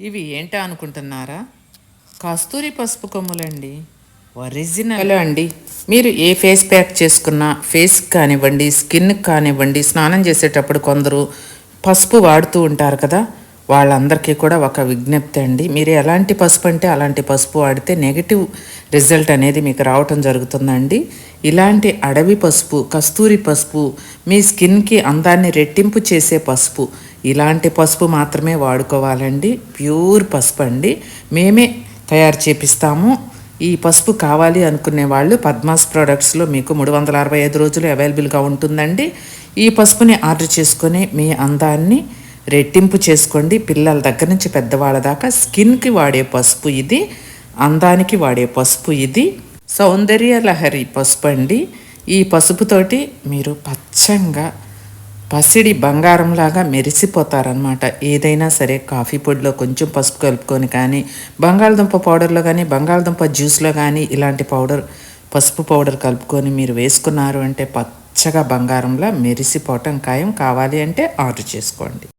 ఇవి ఏంటా అనుకుంటున్నారా? కస్తూరి పసుపు కొమ్ములండి. ఒరిజినల్ హలో అండి. మీరు ఏ ఫేస్ ప్యాక్ చేసుకున్నా ఫేస్కి కానివ్వండి స్కిన్కి కానివ్వండి స్నానం చేసేటప్పుడు కొందరు పసుపు వాడుతూ ఉంటారు కదా? వాళ్ళందరికీ కూడా ఒక విజ్ఞప్తి అండి. మీరు ఎలాంటి పసుపు అంటే అలాంటి పసుపు వాడితే నెగిటివ్ రిజల్ట్ అనేది మీకు రావటం జరుగుతుందండి. ఇలాంటి అడవి పసుపు కస్తూరి పసుపు మీ స్కిన్కి అందాన్ని రెట్టింపు చేసే పసుపు ఇలాంటి పసుపు మాత్రమే వాడుకోవాలండి. ప్యూర్ పసుపు అండి మేమే తయారు చేపిస్తాము. ఈ పసుపు కావాలి అనుకునే వాళ్ళు పద్మాస్ ప్రోడక్ట్స్లో మీకు మూడు వందల అరవై ఐదు రోజులు అవైలబుల్గా ఉంటుందండి. ఈ పసుపుని ఆర్డర్ చేసుకొని మీ అందాన్ని రెట్టింపు చేసుకోండి. పిల్లల దగ్గర నుంచి పెద్దవాళ్ళ దాకా స్కిన్కి వాడే పసుపు ఇది అందానికి వాడే పసుపు ఇది. సౌందర్య లహరి పసుపు అండి ఈ పసుపుతోటి మీరు పచ్చంగా పసిడి బంగారంలాగా మెరిసిపోతారనమాట ఏదైనా సరే కాఫీ పొడిలో కొంచెం పసుపు కలుపుకొని కానీ బంగాళదుంప పౌడర్లో కానీ బంగాళదుంప జ్యూస్లో కానీ ఇలాంటి పౌడర్ పసుపు పౌడర్ కలుపుకొని మీరు వేసుకున్నారు అంటే పచ్చగా బంగారంలా మెరిసిపోవటం ఖాయం కావాలి అంటే ఆర్డర్ చేసుకోండి.